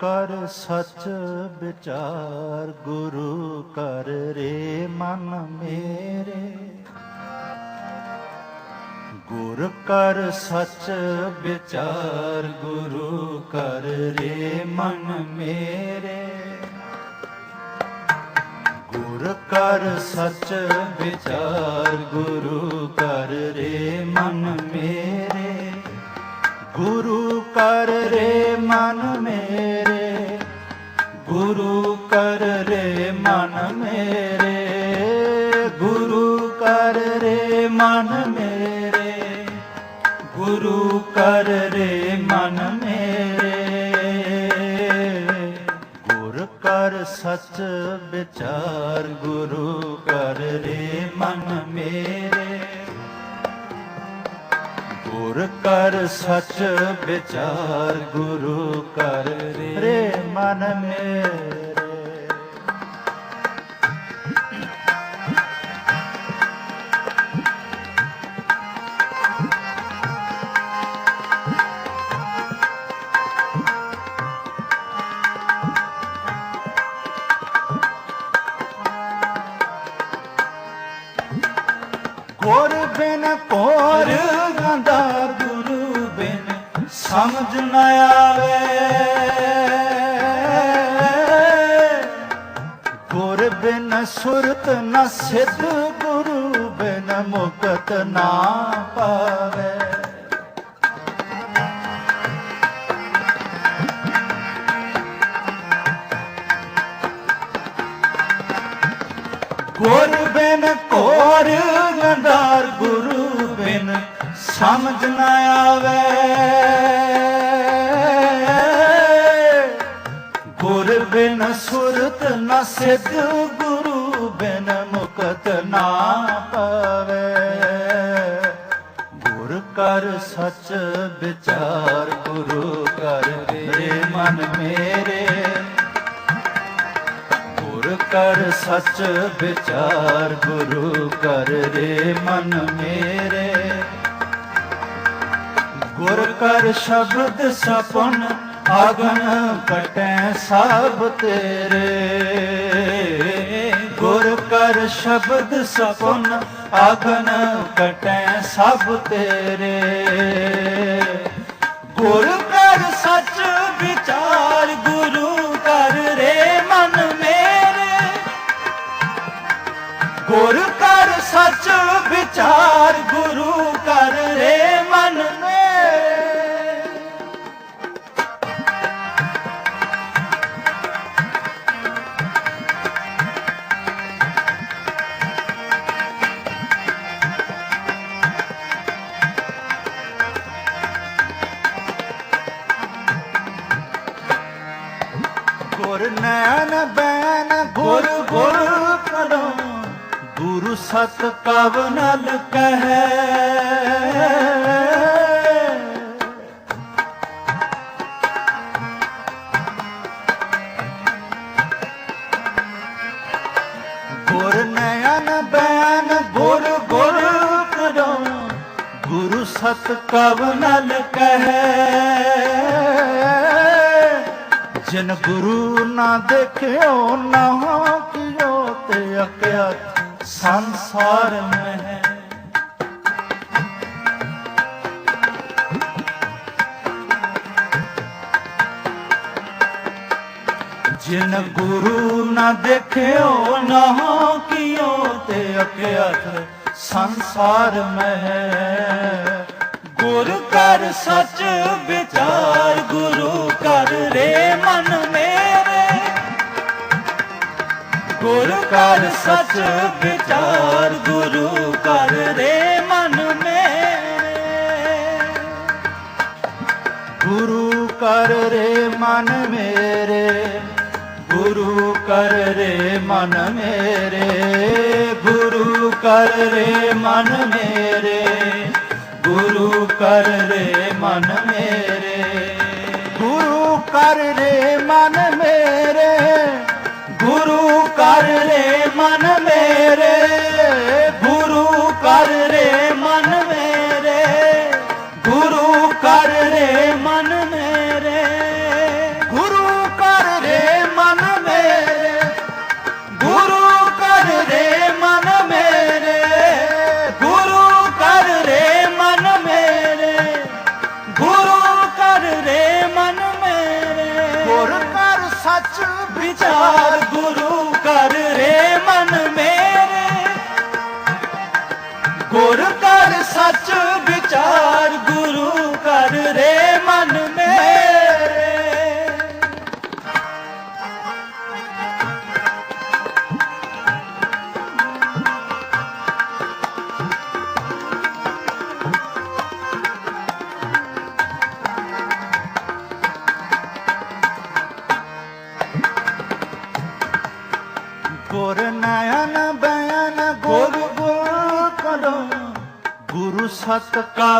ਕਰ ਸੱਚ ਵਿਚਾਰ, ਗੁਰੂ ਕਰ ਰੇ ਮਨ ਮੇਰੇ। ਗੁਰ ਕਰ ਸੱਚ ਵਿਚਾਰ, ਗੁਰੂ ਕਰ ਰੇ ਮਨ ਮੇਰੇ। ਗੁਰ ਕਰ ਸੱਚ ਵਿਚਾਰ, ਗੁਰੂ ਕਰ ਰੇ ਮਨ ਮੇਰੇ। ਗੁਰੂ ਕਰ ਰੇ ਮਨ ਮੇਰੇ। ਗੁਰੂ ਕਰ ਰੇ ਮਨ ਮੇਰੇ, ਗੁਰੂ ਕਰ ਰੇ ਮਨ ਮੇਰੇ, ਗੁਰੂ ਕਰ ਰੇ ਮਨ ਮੇਰੇ। ਗੁਰ ਕਰ ਸੱਚ ਵਿਚਾਰ, ਗੁਰੂ ਕਰ ਰੇ ਮਨ ਮੇਰੇ। ਗੁਰ ਕਰ ਸਚ ਵਿਚਾਰ ਗੁਰੂ ਕਰ ਰੇ ਮਨ ਮੇ ਸੁਰਤ ਨ ਸਿੱਧ, ਗੁਰੂ ਬਿਨ ਮੁਕਤ ਨਾ ਪਾਵੇ। ਗੁਰ ਬਿਨ ਕੋਰ ਗੰਧਾਰ, ਗੁਰੂ ਬਿਨ ਸਮਝ ਨ ਆਵੇ। ਸਿੱਧ ਗੁਰੂ ਬਿਨ ਮੁਕਤ ਨਾ ਪਾਵੇ। ਗੁਰ ਕਰ ਸੱਚ ਵਿਚਾਰ ਗੁਰੂ ਕਰ ਰੇ ਮਨ ਮੇਰੇ। ਗੁਰ ਕਰ ਸੱਚ ਵਿਚਾਰ ਗੁਰੂ ਕਰ ਰੇ ਮਨ ਮੇਰੇ। ਗੁਰ ਕਰ ਸ਼ਬਦ ਸਪਨ ਆਗਨ ਕਟੈ ਸਭ ਤੇਰੇ। ਗੁਰ ਕਰ ਸ਼ਬਦ ਸਪਨ ਆਗਨ ਕਟੈ ਸਭ ਤੇਰੇ। ਬੈਨ ਗੁਰ ਗੁਰ ਕਰੋ, ਗੁਰੂ ਸਤ ਕਵ ਨਲ ਕਹੈ। ਗੁਰ ਨੈਣ ਬੈਨ ਗੁਰ ਗੁਰ ਕਰੋ, ਗੁਰੂ ਸਤ ਕਵ ਨਲ ਕਹੈ। ਜਿਨ ਗੁਰੂ ਨਾ ਦੇਖਿਓ ਨਾ ਕਿਓ ਤੇ ਅਕਿਆ ਸੰਸਾਰ ਮਹਿ। ਜਿਨ ਗੁਰੂ ਨਾ ਦੇਖਿਓ ਨਾ ਕਿਓ ਤੇ ਅਕਿਆ ਸੰਸਾਰ ਮਹਿ। ਗੁਰ ਕਰ ਸੱਚ ਵਿਚਾਰ, ਗੁਰੂ ਕਰ ਰੇ ਮਨ ਮੇਰੇ। ਗੁਰ ਕਰ ਸੱਚ ਵਿਚਾਰ, ਗੁਰੂ ਕਰ ਰੇ ਮਨ ਮੇਰੇ। ਗੁਰੂ ਕਰ ਰੇ ਮਨ ਮੇਰੇ, ਗੁਰੂ ਕਰ ਰੇ ਮਨ ਮੇਰੇ। ਗੁਰੂ ਕਰ ਰੇ ਮਨ ਮੇਰੇ। ਗੁਰੂ ਕਰ ਰੇ ਮਨ ਮੇਰੇ। ਗੁਰੂ ਕਰ ਰੇ ਮਨ ਮੇਰੇ। ਗੁਰੂ ਕਰ ਰੇ ਮਨ ਮੇਰੇ। ਗੁਰੂ ਕਰ ਰੇ ਮਨ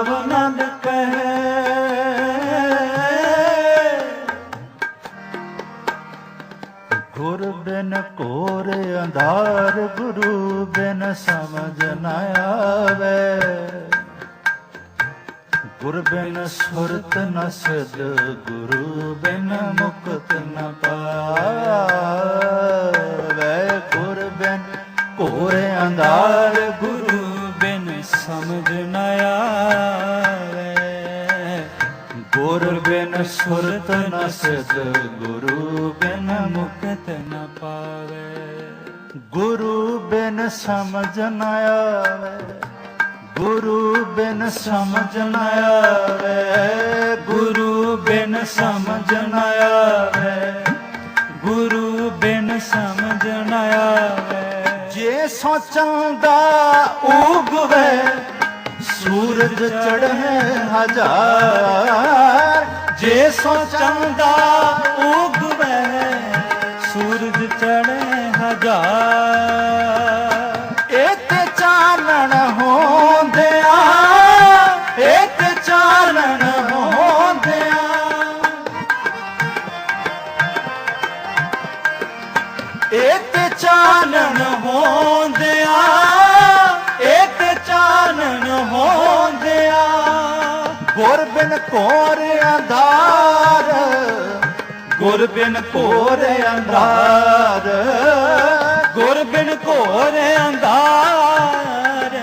ਸਤ ਕਵਨਨ ਕਹੇ ਗੁਰ ਬਿਨ ਕੋਰ ਅੰਧਾਰ, ਗੁਰੂ ਬਿਨ ਸਮਝ ਨ ਆਵੇ। ਗੁਰ ਬਿਨ ਸੁਰਤ ਨ ਸਿਧ, ਗੁਰੂ ਬਿਨ ਮੁਕਤ ਨ ਪਾਵੇ। ਗੁਰ ਬਿਨ ਘੋਰ ਅੰਧਾਰ ਸੁਰਤ ਨ ਗੁਰੂ ਬਿਨ ਮੁਕਤ ਨ ਪਾਵੇ। ਗੁਰੂ ਬਿਨ ਸਮਝ ਨ ਆਵੇ, ਗੁਰੂ ਬਿਨ ਸਮਝ ਨ ਆਵੇ। ਗੁਰੂ ਬਿਨ ਸਮਝ ਨ ਆਵੇ, ਗੁਰੂ ਬਿਨ ਸਮਝ ਨ ਆਵੇ। ਜੇ ਸੋਚਾਂਦਾ ਉਗਵੇ, ਸੂਰਜ ਚੜ੍ਹੇ ਹਜ਼ਾਰ ਜੇ ਸੋ ਚੰਦਾ ਉਗਵੇ ਸੂਰਜ ਚੜੇ ਹਜ਼ਾਰ। ਬਿਨ ਘੋਰ ਅੰਧਾਰ ਗੁਰ ਬਿਨ ਘੋਰ ਅੰਧਾਰ ਗੁਰ ਬਿਨ ਘੋਰ ਅੰਧਾਰ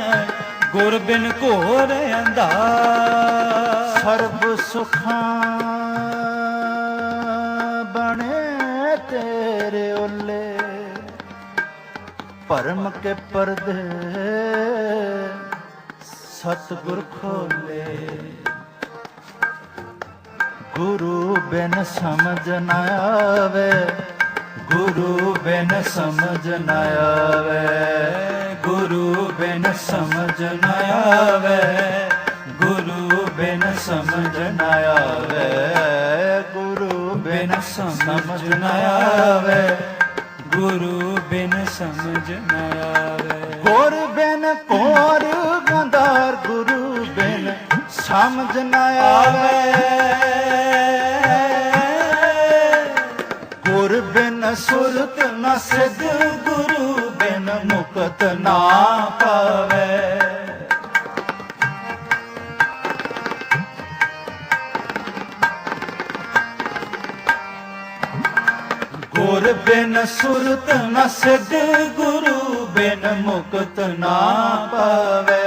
ਗੁਰ ਬਿਨ ਘੋਰ ਅੰਧਾਰ। ਸਰਬ ਸੁਖਾਂ ਬਣੇ ਤੇਰੇ ਉੱਲੇ ਭਰਮ ਕੇ ਪਰਦੇ, ਸਤਿਗੁਰ ਖੋਲੇ ਗੁਰੂ ਬਿਨ ਸਮਝ ਨ ਆਵੇ, ਗੁਰੂ ਬਿਨ ਸਮਝ ਨ ਆਵੇ, ਗੁਰੂ ਬਿਨ ਸਮਝ ਨ ਆਵੇ, ਗੁਰੂ ਬਿਨ ਸਮਝ ਨ ਆਵੇ, ਗੁਰੂ ਬਿਨ ਸਮਝ ਨ ਆਵੇ, ਗੁਰੂ ਬਿਨ ਸਮਝ ਨ ਆਵੇ। ਗੁਰ ਬਿਨ ਕੋਰ ਗੰਧਾਰ, ਗੁਰੂ ਬਿਨ ਸਮਝ ਨ ਆਵੇ। ਸੁਰਤ ਨ ਸਿਧ ਗੁਰੂ ਬਿਨ ਮੁਕਤ ਨਾ ਪਾਵੇ। ਗੁਰ ਬਿਨ ਸੁਰਤ ਨ ਸਿਧ ਗੁਰੂ ਬਿਨ ਮੁਕਤ ਨਾ ਪਾਵੇ।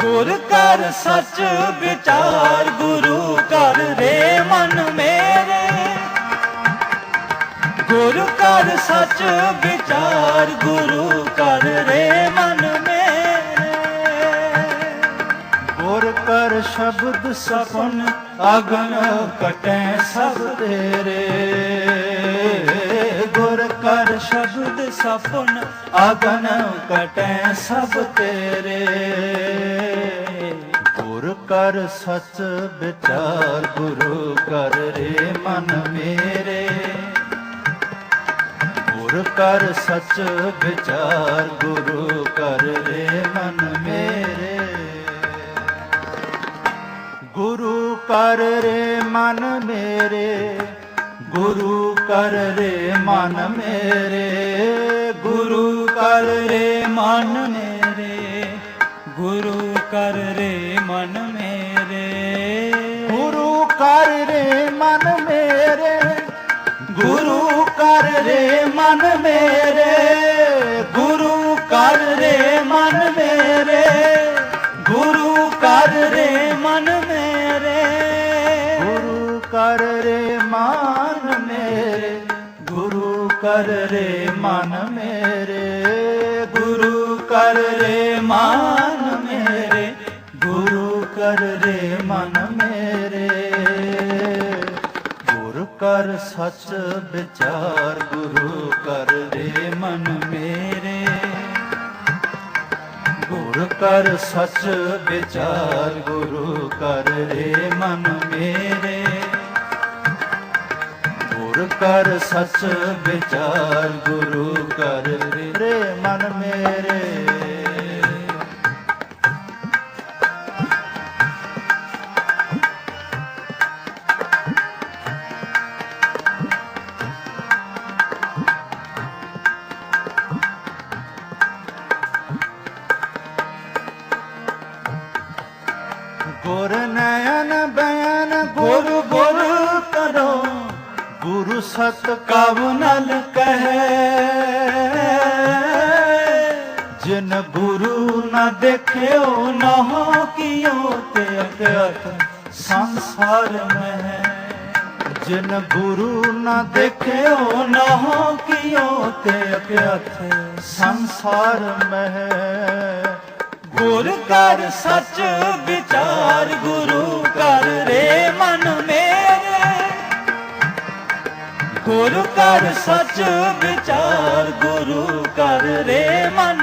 ਗੁਰ ਕਰ ਸੱਚ ਵਿਚਾਰ ਗੁਰੂ ਕਰ ਰੇ ਮਨ ਮੇ ਗੁਰ ਕਰ ਸੱਚ ਵਿਚਾਰ, ਗੁਰੂ ਕਰ ਰੇ ਮਨ ਮੇਰੇ ਗੁਰ ਕਰ ਸ਼ਬਦ ਸਪਨ ਅਗਨ ਕਟੈ ਸਭ ਤੇਰੇ। ਗੁਰ ਕਰ ਸ਼ਬਦ ਸਪਨ ਅਗਨ ਕਟੈ ਸਭ ਤੇਰੇ। ਗੁਰ ਕਰ ਸੱਚ ਵਿਚਾਰ, ਗੁਰੂ ਕਰ ਰੇ ਮਨ ਮੇਰੇ। ਗੁਰ ਕਰ ਸੱਚ ਵਿਚਾਰ ਗੁਰੂ ਕਰ ਰੇ ਮਨ ਮੇਰੇ। ਗੁਰੂ ਕਰ ਰੇ ਮਨ ਮੇਰੇ, ਗੁਰੂ ਕਰ ਰੇ ਮਨ ਮੇਰੇ, ਗੁਰੂ ਕਰ ਰੇ ਮਨ ਮੇਰੇ, ਗੁਰੂ ਕਰ ਰੇ ਮਨ ਮੇਰੇ। ਗੁਰੂ ਕਰ ਰੇ ਮਨ ਮੇਰੇ, ਗੁਰੂ ਕਰ ਰੇ ਮਨ ਮੇਰੇ, ਗੁਰੂ ਕਰ ਰੇ ਮਨ ਮੇਰੇ, ਗੁਰੂ ਕਰ ਰੇ ਮਨ ਮੇਰੇ। ਗੁਰੂ ਕਰ ਰੇ ਮਨ ਮੇਰੇ, ਗੁਰੂ ਕਰ ਰੇ ਮਨ ਮੇਰੇ, ਗੁਰੂ ਕਰ ਰੇ ਮਨ ਮੇਰੇ, ਗੁਰੂ ਕਰ ਰੇ ਮਨ ਮੇਰੇ। ਕਰ ਸੱਚ ਵਿਚਾਰ ਗੁਰੂ ਕਰ ਰੇ ਮਨ ਮੇਰੇ। ਗੁਰ ਕਰ ਸੱਚ ਵਿਚਾਰ ਗੁਰੂ ਕਰ ਰੇ ਮਨ ਮੇਰੇ। ਗੁਰ ਕਰ ਸੱਚ ਵਿਚਾਰ ਗੁਰੂ ਕਰ ਰੇ ਮਨ ਮੇਰੇ। ਗੁਰ ਨਯਨ ਬਯਨ ਗੁਰ ਗੁਰ ਕਰੋ, ਗੁਰੂ ਸਤ ਕਵ ਨਲ ਕਹੈ। ਜਿਨ ਗੁਰੂ ਨ ਦੇਖਿਓ, ਨਾ ਕਿਉ ਤੇ ਅਗਤ ਸੰਸਾਰ ਮਹਿ। ਜਿਨ ਗੁਰੂ ਨ ਦੇਖਿਓ, ਨਾ ਕਿਉ ਤੇ ਅਗਤ ਸੰਸਾਰ ਮਹਿ। ਗੁਰ ਕਰ ਸੱਚ ਵਿਚਾਰ, ਗੁਰੂ ਕਰ ਰੇ ਮਨ ਮੇਰੇ। ਗੁਰ ਕਰ ਸੱਚ ਵਿਚਾਰ, ਗੁਰੂ ਕਰ ਰੇ ਮਨ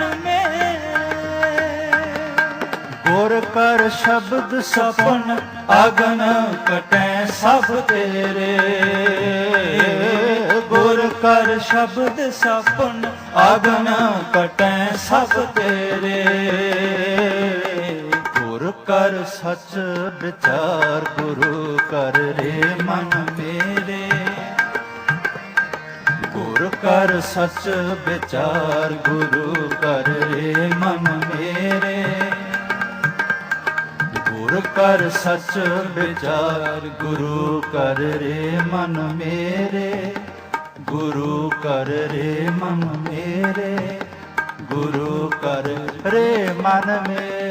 ਗੁਰ ਕਰ ਸ਼ਬਦ ਸਪਨ, ਅਗਨ ਕਟੈ ਸਭ ਤੇਰੇ। ਗੁਰ ਕਰ ਸ਼ਬਦ ਸਪਨ, ਅਗਨ ਕਟੈ ਸਭ ਤੇਰੇ। ਗੁਰ ਕਰ ਸੱਚ ਵਿਚਾਰ ਗੁਰੂ ਕਰ ਰੇ ਮਨ ਮੇਰੇ। ਗੁਰ ਕਰ ਸੱਚ ਵਿਚਾਰ ਗੁਰੂ ਕਰ ਰੇ ਮਨ ਮੇਰੇ। ਕਰ ਸੱਚ ਵਿਚਾਰ, ਗੁਰੂ ਕਰ ਰੇ ਮਨ ਮੇਰੇ। ਗੁਰੂ ਕਰ ਰੇ ਮਨ ਮੇਰੇ, ਗੁਰੂ ਕਰ ਰੇ ਮਨ ਮੇਰੇ।